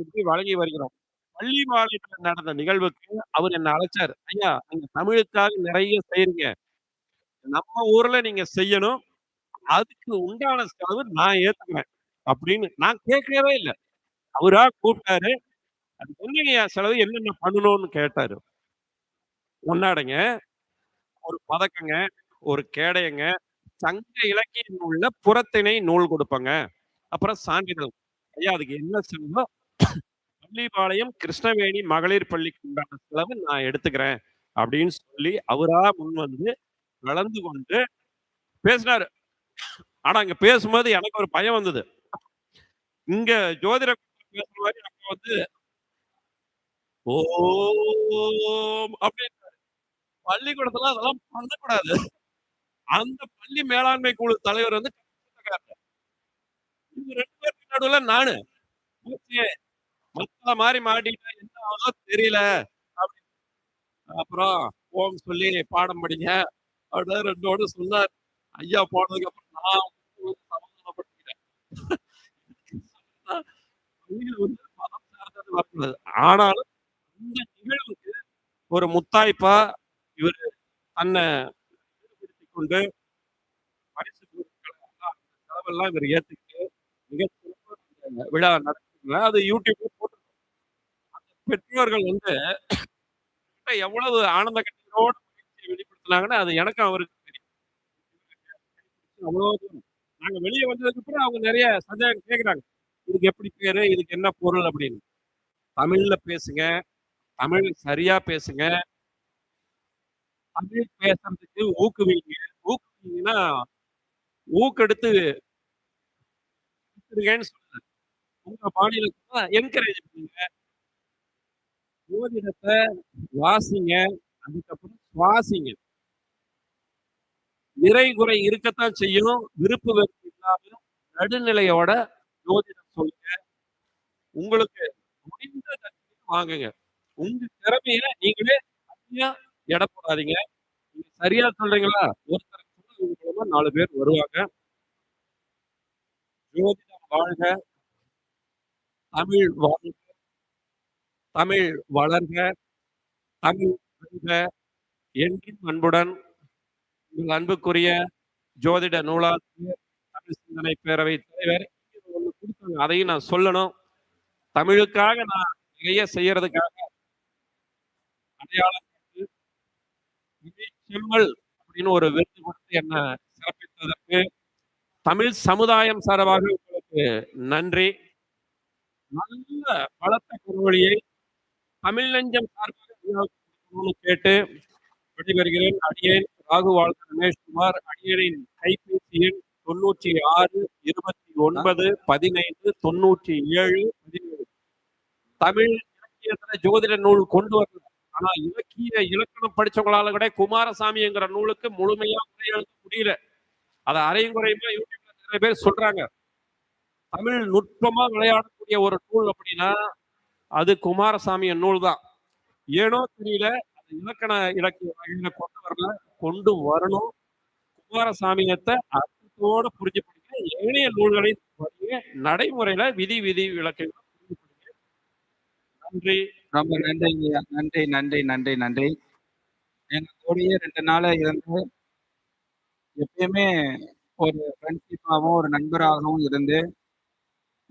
கொடுத்து வழங்கி வருகிறோம். பள்ளி நடந்த நிகழ்வுக்கு அவர் என்ன அழைச்சாரு. "ஐயா, நீங்க தமிழுக்காக நிறைய செய்யறீங்க நம்ம ஊர்ல நீங்க செய்யணும். அதுக்கு உண்டான செலவு நான் ஏத்துக்கிறேன்." அப்படின்னு நான் கேட்கவே இல்ல. அவரா கூப்ட்டாரு. "அதுக்கு என் செலவு? என்னென்ன பண்ணணும்னு?" கேட்டாரு. "ஒண்ணாடைங்க, ஒரு பதக்கங்க, ஒரு கேடயங்க, சங்க இலக்கிய நூல்ல புறத்திணை நூல் கொடுப்பாங்க அப்புறம் சான்றிதழ். ஐயா அதுக்கு என்ன செலவோ பள்ளிபாளையம் கிருஷ்ணவேணி மகளிர் பள்ளிக்கு உண்டான செலவு நான் எடுத்துக்கிறேன்." அப்படின்னு சொல்லி அவரா முன் வந்து கலந்து கொண்டு பேசினாரு. ஆனா அங்க பேசும்போது எனக்கு ஒரு பயம் வந்தது. இங்க ஜோதிட பேசுற மாதிரி அங்க வந்து ஓம் அப்படின்னு பள்ளிக்கூடத்துல அதெல்லாம் பண்ணக்கூடாது. அந்த பள்ளி மேலாண்மை குழு தலைவர் வந்து இவங்க 2 பேருக்கு நடுவில் நானு. மூச்சு மாதிரி மாட்டிட்டா மாட்டிக்கிட்டா என்ன ஆகுதோ தெரியல. அப்படின்னு. அப்புறம் ஓம் சொல்லி பாடம் படிங்க. அப்படின்னு ரெண்டோடு சொன்னார் ஐயா போனதுக்கு அப்புறம் நான் சமாதானப்படுத்திக்கிறேன் ஆனாலும் இந்த நிகழ்வுக்கு ஒரு முத்தாய்ப்பா இவர் தன்னை கொண்டு பரிசு பொருட்கள் செலவெல்லாம் இவர் ஏற்றுக்கிட்டு மிக சிறப்பாக விழா நடத்திருக்காங்க. அது யூடியூப் பெற்றோர்கள் வந்து எவ்வளவு ஆனந்த கண்ணீரோட மகிழ்ச்சிய அது எனக்கும் அவருக்கு தெரியும். அவ்வளோ தூரம். நாங்க வெளிய வந்ததுக்கு அப்புறம் அவங்க நிறைய சந்தேகம் கேட்குறாங்க. இதுக்கு எப்படி பேரு? இதுக்கு என்ன பொருள்? அப்படின்னு. தமிழ்ல பேசுங்க. தமிழ் சரியா பேசுங்க. தமிழ் பேசுறதுக்கு ஊக்குவிங்க. ஊக்குவிங்கன்னா, ஊக்கெடுத்து வித்துடுங்கன்னு உங்க மாநிலத்துல என்கரேஜ் பண்ணுங்க. ஓரிடத்தை வாசிங்க. அதுக்கப்புறம் சுவாசிங்க. நிறை, குறை இருக்கத்தான் செய்யும். விருப்பு வெறுப்பு இல்லாம நடுநிலையோட ஜோதிடம் சொல்லுங்க. உங்களுக்கு முடிந்த தகுதிக்கு வாங்குங்க. உங்க திறமைய நீங்களே அதிகம் எடை போடாதீங்க. நீங்க சரியா சொல்றீங்களா? ஒருத்தர் மூலமா நாலு பேர் வருவாங்க. ஜோதிடம் வாழ்க! தமிழ் வாழ்க! தமிழ் வளர்க! தமிழ் வெல்க! என்றும் அன்புடன் உங்கள் அன்புக்குரிய ஜோதிட நூலாசிரியர், தமிழ் சிந்தனை பேரவை தலைவர். ஒன்று கொடுத்தாங்க அதையும் நான் சொல்லணும். தமிழுக்காக நான் நிறைய செய்யறதுக்காக அடையாளம் செம்மல் அப்படின்னு ஒரு விருது கொடுத்து என்ன சிறப்பித்ததற்கு தமிழ் சமுதாயம் சார்பாக உங்களுக்கு நன்றி. நல்ல பலத்த குரவழியை தமிழ் நெஞ்சம் சார்பாக கேட்டு விடைபெறுகிறேன். அடியேன் ராகு வாழ்க ரமேஷ்குமார். அடியனின் கைபேசி எண் 96 29 15 97 17. தமிழ் இலக்கியத்துல ஜோதிட நூல் கொண்டு வரல. ஆனா இலக்கிய இலக்கணம் படிச்சவங்களால கூட குமாரசாமிங்கிற நூலுக்கு முழுமையா உரை எழுத முடியல. அதை அரையும் குறையுமா யூடியூப்ல நிறைய பேர் சொல்றாங்க. தமிழ் நுட்பமா விளையாடக்கூடிய ஒரு நூல் அப்படின்னா, அது குமாரசாமியின் நூல் தான். ஏனோ தெரியல. இலக்கண இலக்கிய வகையில கொண்டு வரல. கொண்டு வரணும். குமாரசாமியத்தை அர்த்தத்தோட புரிஞ்சு படிக்க ஏனைய நூல்களை நடைமுறையில விதி, விதி விலக்குகள நன்றி. ரொம்ப நன்றி நன்றி, நன்றி, நன்றி, நன்றி. எங்க கூடயே ரெண்டு நாளா இருந்து எப்பயுமே ஒரு ஃப்ரெண்ட்ஷிப்பாகவும் ஒரு நண்பராகவும் இருந்து,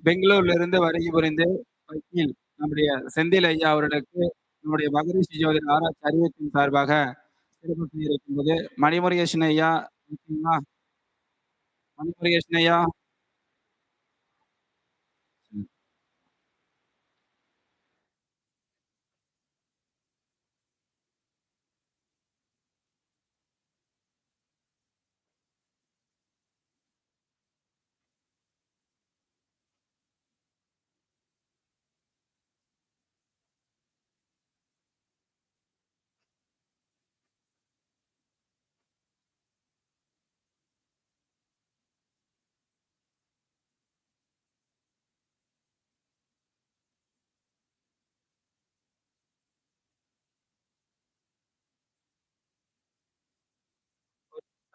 பெங்களூர்ல இருந்து வருகை புரிந்து வக்கீல் நம்முடைய செந்தில் ஐயா அவர்களுக்கு நம்முடைய மகரிஷி ஜோதிட ஆராய்ச்சி அறிவிப்பின் சார்பாக சிறப்பு இருக்கும்போது, மணிமுருகேசன் ஐயா இருக்கீங்களா? ஐயா.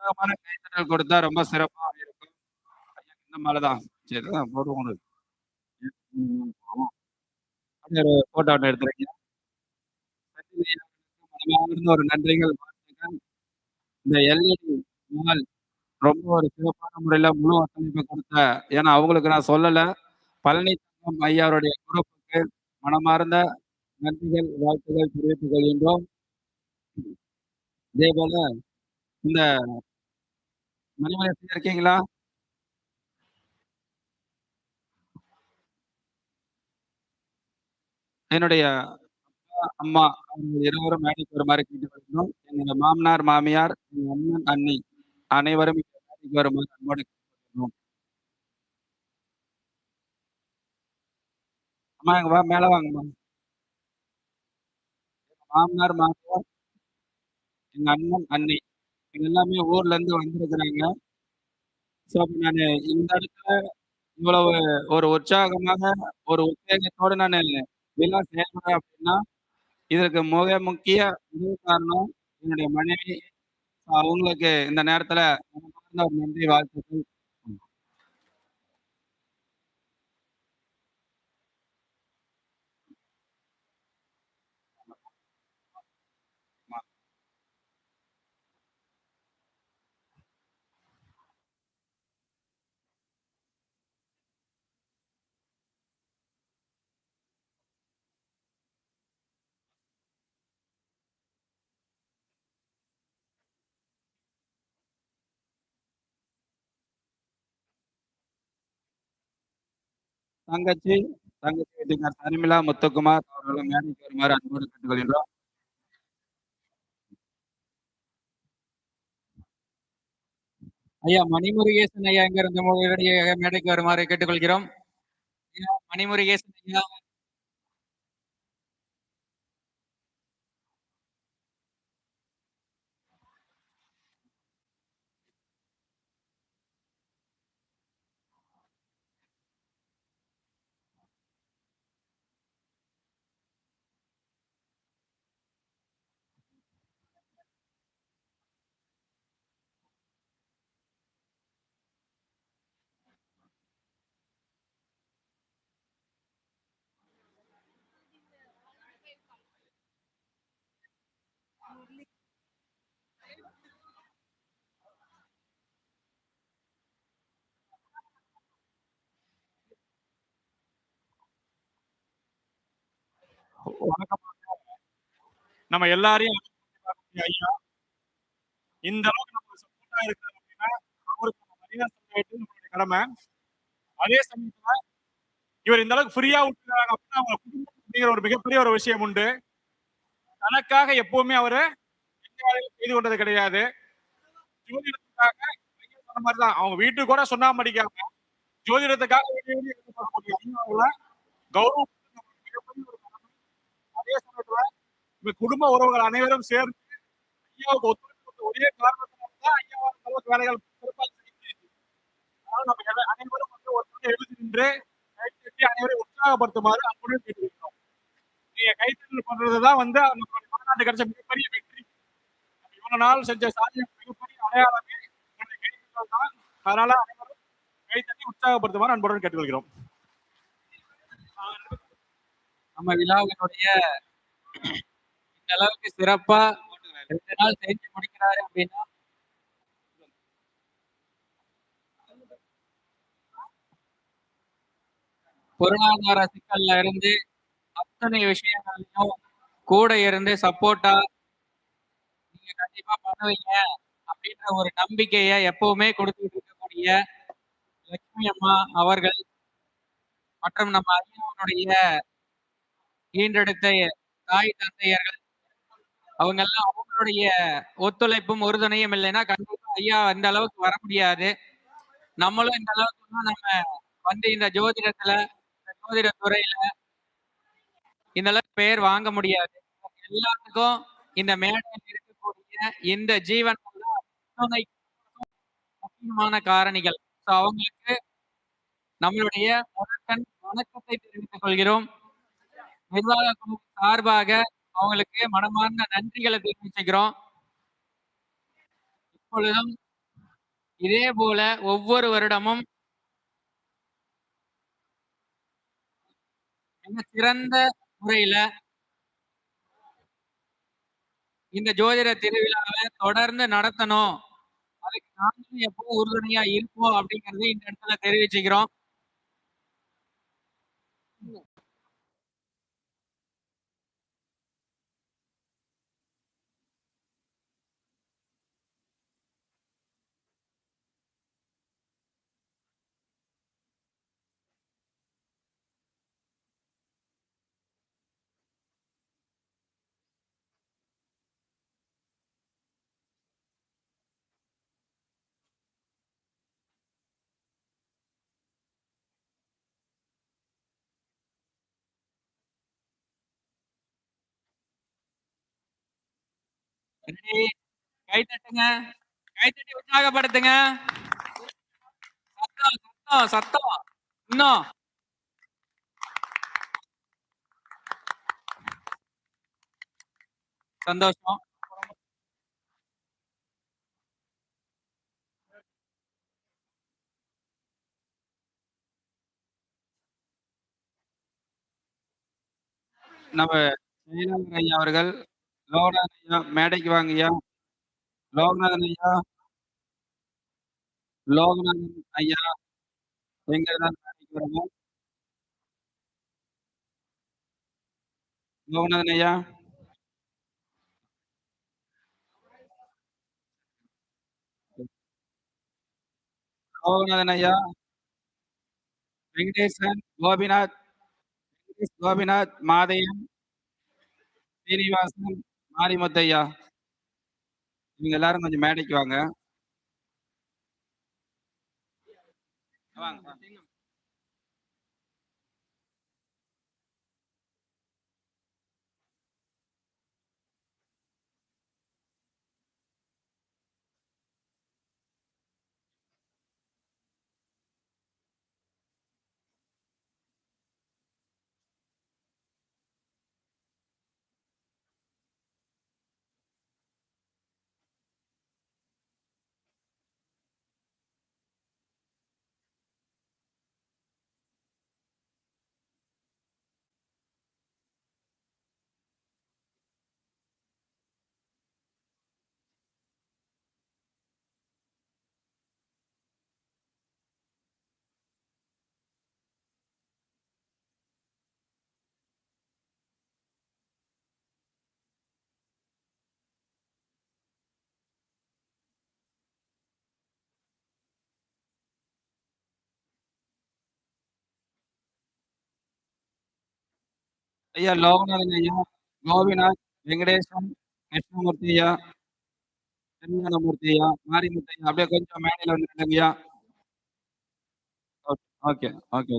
உற்சாகமான கைத்தட்டல் கொடுத்தா ரொம்ப சிறப்பா இருக்கும். இந்த மால தான். சரி தான் போடுவோம். போட்டோ மனமார்ந்த ஒரு நன்றிகள், வாழ்த்துக்கள். இந்த எல்இடி வால் ரொம்ப ஒரு சிறப்பான முறையில முழு ஒத்துழைப்பு குடுத்த ஏன்னா அவங்களுக்கு நான் சொல்லல. பழனித்தங்கம் ஐயா அவருடைய குரூப்புக்கு மனமார்ந்த நன்றிகள், வாழ்த்துக்கள் தெரிவித்துக் கொள்கின்றோம். இதேபோல இந்த மணிமலை இருக்கீங்களா? என்னுடைய அப்பா, அம்மா இருவரும் மேடைக்கு வருமாறு வரணும் என்னுடைய மாமனார், மாமியார், எங்க அண்ணன், அண்ணி அனைவரும் மேடைக்கு வருமாறு அன்போடு கேட்டுக்கொள்கிறோம். அம்மா எங்க வா மேல வாங்கம்மா. மாமனார், மாமியார், எங்க அண்ணன், அண்ணி எல்லாமே ஊர்ல இருந்து வந்திருக்கிறாங்க. ஸோ அப்ப நானு இந்த இடத்துல இவ்வளவு ஒரு உற்சாகமாக, ஒரு உத்வேகத்தோட நான் விழா செயல்படுறேன் அப்படின்னா, இதற்கு மிக முக்கிய முதல் காரணம் என்னுடைய மனைவி. அவங்களுக்கு இந்த நேரத்துல ஒரு நன்றி, வாழ்த்துக்கள். தங்கச்சி, தங்கச்சி வீட்டுக்கார் சர்மிளா முத்துக்குமார் அவர்களும் மேடைக்கு வருமாறு அன்போடு கேட்டுக்கொள்கின்றோம். ஐயா மணிமுருகேசன் ஐயா எங்க இருந்து உங்களுடைய மேடைக்கு வருமாறு கேட்டுக்கொள்கிறோம். மணிமுருகேசன் ஐயா. நம்ம எல்லாரையும் ஐயா. இந்த அளவுக்கு நம்ம சப்போர்ட்டா இருக்கிறோம் அப்படின்னா அவருக்கு நம்ம மரியாதை சொல்ல நம்மளுடைய கடமை. அதே சமயத்துல இவர் இந்த அளவுக்கு ஃப்ரீயா விட்டுறாங்க அப்படின்னா அவங்க குடும்பம் அப்படிங்கிற ஒரு மிகப்பெரிய ஒரு விஷயம் உண்டு. தனக்காக எப்பவுமே அவரு எந்த வேலையும் செய்து கொண்டது கிடையாது. ஜோதிடத்துக்காக சொன்ன மாதிரி தான் அவங்க வீட்டுக்கு கூட சொன்னா மடிக்காம ஜோதிடத்துக்காக கௌரவம் அதே சமயத்துல இந்த குடும்ப உறவுகள் அனைவரும் சேர்ந்து ஐயாவுக்கு ஒத்துழைப்பு கொடுத்த ஒரே காரணத்தினால்தான் ஐயாவால் இந்த அளவுக்கு வேலைகள் சிறப்பாக செய்ய அதனால நம்ம அனைவரும் வந்து ஒருத்தர் எழுதி நின்று கைத்தட்டி அனைவரையும் உற்சாகப்படுத்துமாறு அன்புடன் கேட்டுக்கிறோம் நீங்க கைத்தட்டல் பண்றதுதான் வந்து நம்மளுடைய மாநாட்டு கிடைச்ச மிகப்பெரிய வெற்றி. இவ்வளவு நாள் செஞ்ச சாதிய மிகப்பெரிய அடையாளமே நம்முடைய கைத்தட்டல் தான். அதனால அனைவரும் கைத்தட்டி உற்சாகப்படுத்துமாறு அன்புடன் கேட்டுக்கொள்கிறோம். நம்ம விழாவினுடைய இந்த அளவுக்கு சிறப்பா ரெண்டு நாள் செஞ்சு முடிக்கிறாரு அப்படின்னா? பொருளாதார சிக்கல்ல இருந்து அத்தனை விஷயங்களையும் கூட இருந்து சப்போர்ட்டா நீங்க கண்டிப்பா பண்ணுவீங்க அப்படின்ற ஒரு நம்பிக்கைய எப்பவுமே கொடுத்துட்டு இருக்கக்கூடிய லட்சுமி அம்மா அவர்கள் மற்றும் நம்ம ஐயாவுடைய ஈன்றெடுத்த தாய் தந்தையர்கள். அவங்க எல்லாம் அவங்களுடைய ஒத்துழைப்பும் உறுதுணையும் இல்லைன்னா கண்டிப்பா ஐயா இந்த அளவுக்கு வர முடியாது. நம்மளும் இந்த அளவுக்கு நம்ம வந்து இந்த ஜோதிடத்துல இந்த ஜோதிட துறையில இந்த அளவுக்கு பெயர் வாங்க முடியாது. எல்லாத்துக்கும் இந்த மேடையில் இருக்கக்கூடிய இந்த ஜீவன் முக்கியமான காரணிகள். அவங்களுக்கு நம்மளுடைய வணக்கத்தை தெரிவித்துக் கொள்கிறோம். நிர்வாக குழு சார்பாக அவங்களுக்கு மனமார்ந்த நன்றிகளை தெரிவிச்சுக்கிறோம். இப்பொழுதும் இதே போல ஒவ்வொரு வருடமும் மிக சிறந்த முறையில இந்த ஜோதிட திருவிழாவை தொடர்ந்து நடத்தணும். அதுக்கு நாங்களும் எப்போ உறுதுணையா இருப்போம் அப்படிங்கறது இந்த இடத்துல தெரிவிச்சுக்கிறோம். கை தட்டுங்க. கை தட்டி உற்சாகப்படுத்துங்க. சத்தம் சத்தம் சத்தம். இன்னும். சந்தோஷம். நம்ம ஜெயலலிதா ஐயா அவர்கள் லோகநாதன் ஐயா மேடைக்கு வாங்கய்யா லோகநாதன் ஐயா. லோகநாதன் ஐயா எங்க இருந்தாலும் மேடைக்கு வரணும் லோகநாதன் ஐயா. லோகநாதன் ஐயா. வெங்கடேசன் கோபிநாத். வெங்கடேஷ் கோபிநாத் மாதையன் சீனிவாசன் மாரி மாரிமுத்தையா. இவங்க எல்லாரும் கொஞ்சம் மேடைக்கு வாங்க வாங்க. ஐயா லோகநாதன் ஐயா கோபிநாத் வெங்கடேசன் கிருஷ்ணமூர்த்தி ஐயா திருஞானமூர்த்தி ஐயா மாரிமுத்து ஐயா அப்படியே கொஞ்சம் மேடையில் வந்து ஐயா. ஓகே ஓகே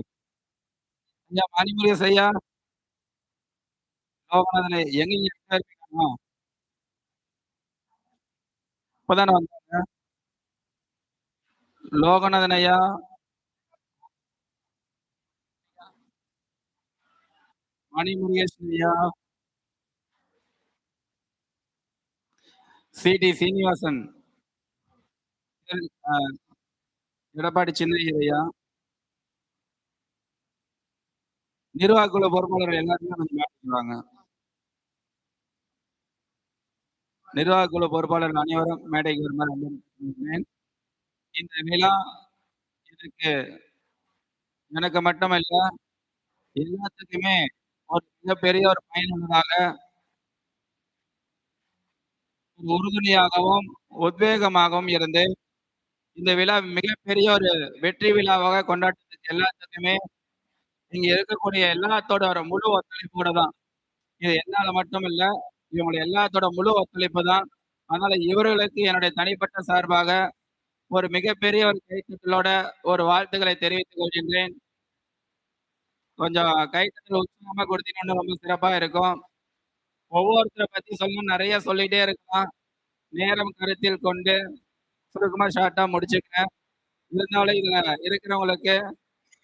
ஐயா மாரிமுருகேஷ் ஐயா லோகநாதன் ஐயா எங்க இங்க எங்க இருக்கீங்க இப்பதானே வந்தாங்க லோகநாதன் ஐயா மணிமுருகேசன் ஐயா சிடி சீனிவாசன். எடப்பாடி சின்னையா ஐயா நிர்வாக குழு பொறுப்பாளர்கள் எல்லாருமே கொஞ்சம் நிர்வாக குழு பொறுப்பாளர்கள் அனைவரும் மேடைக்கு வருமாறு இந்த விழா இதுக்கு எனக்கு மட்டுமல்ல எல்லாத்துக்குமே ஒரு மிகப்பெரிய ஒரு பயனுள்ளதாக உறுதுணையாகவும் உத்வேகமாகவும் இருந்து இந்த விழா மிகப்பெரிய ஒரு வெற்றி விழாவாக கொண்டாட்டத்துக்கு எல்லாத்துக்குமே இங்க இருக்கக்கூடிய எல்லாத்தோட ஒரு முழு ஒத்துழைப்போட தான். இது என்னால மட்டும் இல்ல இவங்களுடைய எல்லாத்தோட முழு ஒத்துழைப்பு தான். அதனால இவர்களுக்கு என்னுடைய தனிப்பட்ட சார்பாக ஒரு மிகப்பெரிய ஒரு கைத்தட்டலோட ஒரு வாழ்த்துக்களை தெரிவித்துக் கொள்கின்றேன். கொஞ்சம் கைத்தட்டல் உற்சாகமா கொடுத்தீங்கன்னா ரொம்ப சிறப்பா இருக்கும். ஒவ்வொருத்தரை பத்தி சொல்லணும் நிறைய சொல்லிட்டே இருக்கலாம். நேரம் கருத்தில் கொண்டு சுருக்கமா ஷார்ட்டா முடிச்சுக்கிறேன். இருந்தாலும் இதுல இருக்கிறவங்களுக்கு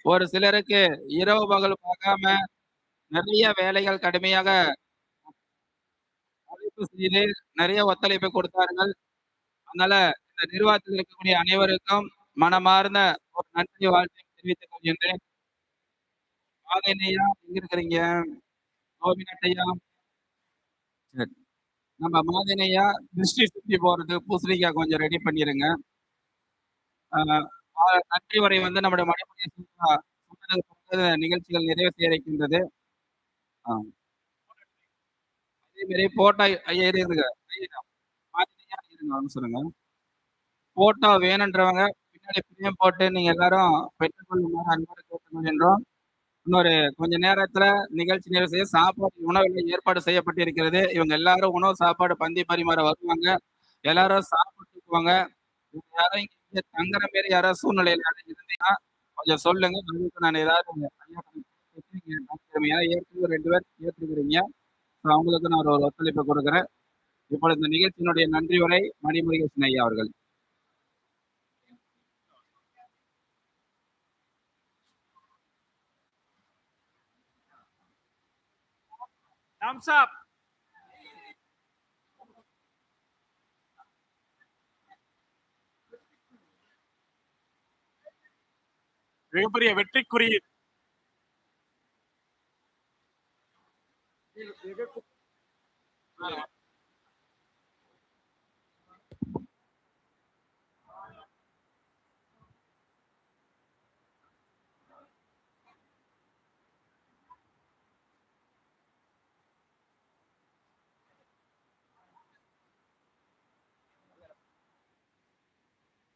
ஒரு சிலருக்கு இரவு பகல் பார்க்காம நிறைய வேலைகள் கடுமையாக அழைப்பு செய்து நிறைய ஒத்துழைப்பு கொடுத்தார்கள். அதனால இந்த நிர்வாகத்தில் இருக்கக்கூடிய அனைவருக்கும் மனமார்ந்த ஒரு நன்றி வாழ்த்தை தெரிவித்துக் கொள்கின்றேன். மாதேனையா எங்க இருக்கிறீங்க? கோபிநாட்டையா சரி. நம்ம மாதினையா திருஷ்டி சுத்தி போறது பூசணிக்காய் கொஞ்சம் ரெடி பண்ணிருங்க. நன்றி உரை வந்து நம்முடைய மணிமணி சொன்னதுக்கு நிகழ்ச்சிகள் நிறைவு செய்ய அதே மாதிரி போட்டா ஐயா இருங்க ஐயா இருங்க சொல்லுங்க. போட்டோ வேணுன்றவங்க பின்னாடி பிரியம் போட்டு நீங்க எல்லாரும் பெற்றுக்கொள்ளுமாறு அன்போடு கேட்டுக்கொள்கின்றோம். இன்னொரு கொஞ்ச நேரத்துல நிகழ்ச்சி நிறைவு செய்ய சாப்பாடு உணவுகள் ஏற்பாடு செய்யப்பட்டிருக்கிறது. இவங்க எல்லாரும் உணவு சாப்பாடு பந்தி பரிமாற வருவாங்க. எல்லாரும் சாப்பிட்டுக்குவாங்க யாரும் இங்க தங்குற மாரி யாராவது சூழ்நிலையில இருந்தீங்கன்னா கொஞ்சம் சொல்லுங்க. உங்களுக்கு நான் ஏதாவது ஏன்னா ஏற்கனவே ரெண்டு பேர் ஏற்றுக்கிறீங்க ஸோ அவங்களுக்கு நான் ஒரு ஒத்துழைப்பு கொடுக்குறேன். இப்பொழுது இந்த நிகழ்ச்சியினுடைய நன்றி உரை மணிமுருகேசன் ஐயா அவர்கள். Thumbs up மிகப்பெரிய வெற்றிக்குரிய Gracias.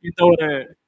ஒரு இந்த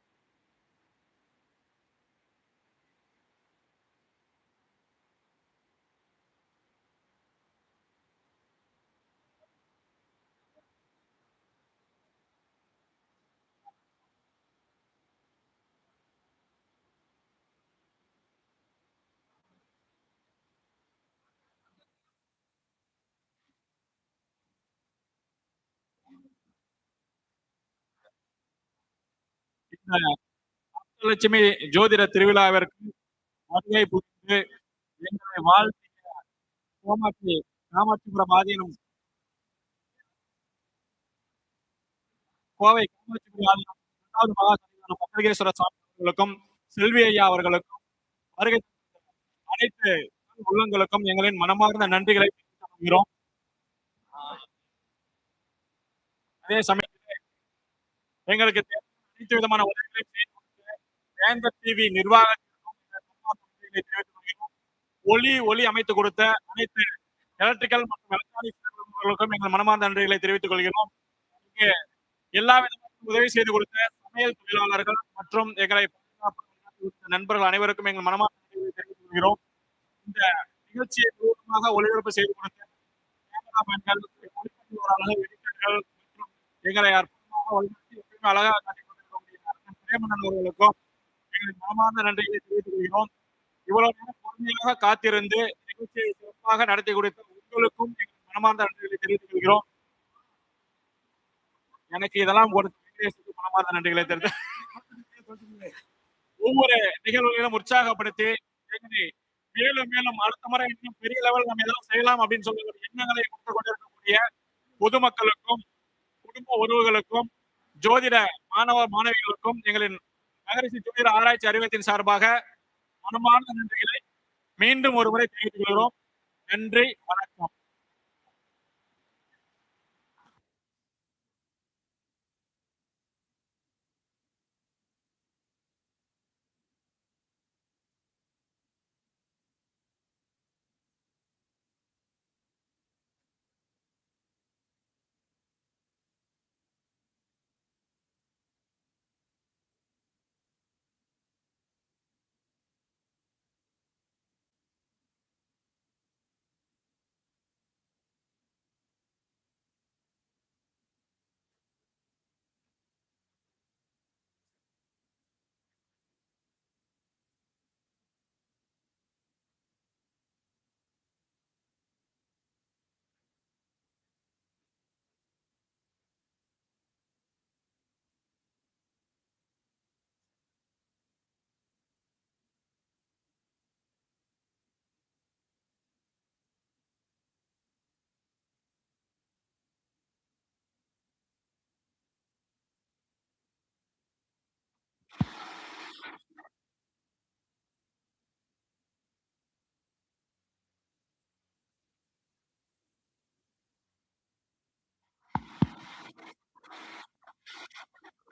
லட்சுமி ஜோதிட திருவிழாவிற்கு வருகை புரிந்து எங்களை வாழ்த்திய கோமாட்சி காமாட்சிபுரம் ஆதீனம். கோவை காமாட்சிபுரம் ஆதீனம். இரண்டாவது மகா பத்திரகேஸ்வர சுவாமி அவர்களுக்கும் செல்வி ஐயா அவர்களுக்கும் வருகை அனைத்து உள்ளங்களுக்கும் எங்களின் மனமார்ந்த நன்றிகளை தெரிவித்துக் அதே சமயத்தில் எங்களுக்கு தேவை அனைத்து விதமான உதவிகளை செய்து கொடுத்த டிவி நிர்வாகத்திற்கும் கொள்கிறோம் ஒளி ஒளி அமைத்து கொடுத்த அனைத்து எலக்ட்ரிக்கல் மற்றும் எலக்ட்ரானிக் எங்கள் மனமார்ந்த நன்றிகளை தெரிவித்துக் கொள்கிறோம். இங்கே எல்லா விதமான உதவி செய்து கொடுத்த சமையல் தொழிலாளர்கள் மற்றும் எங்களை நண்பர்கள் அனைவருக்கும் எங்கள் மனமார்ந்த நன்றிகளை தெரிவித்துக் கொள்கிறோம். இந்த நிகழ்ச்சியை முழுவதுமாக ஒளிபரப்பு செய்து கொடுத்த கேமராமேன்கள் மற்றும் எங்களை அற்புதமாக ஒளிபரப்பி எப்பயுமே அழகாக பிரேமண்ணன் அவர்களுக்கும் எங்களின் மனமார்ந்த நன்றிகளை தெரிவித்துக் கொள்கிறோம் இவ்வளவு நேரம் பொறுமையாக காத்திருந்து நிகழ்ச்சியை சிறப்பாக நடத்தி கொடுத்த உங்களுக்கும் எங்கள் மனமார்ந்த நன்றிகளை தெரிவித்துக் கொள்கிறோம் எனக்கு இதெல்லாம் ஒரு மனமார்ந்த நன்றிகளை தெரிவித்து ஒவ்வொரு நிகழ்வுகளிலும் உற்சாகப்படுத்தி மேலும் மேலும் அடுத்த முறை இன்னும் பெரிய லெவல் நம்ம ஏதாவது செய்யலாம் அப்படின்னு சொல்லி எண்ணங்களை கொடுத்து கொண்டிருக்கக்கூடிய பொதுமக்களுக்கும் குடும்ப உறவுகளுக்கும் ஜோதிட மாணவ மாணவிகளுக்கும் எங்களின் நகரிசி ஜோதிட ஆராய்ச்சி அறிவத்தின் சார்பாக மனமான நன்றிகளை மீண்டும் ஒரு முறை தெரிவித்துக் கொள்கிறோம். நன்றி வணக்கம்.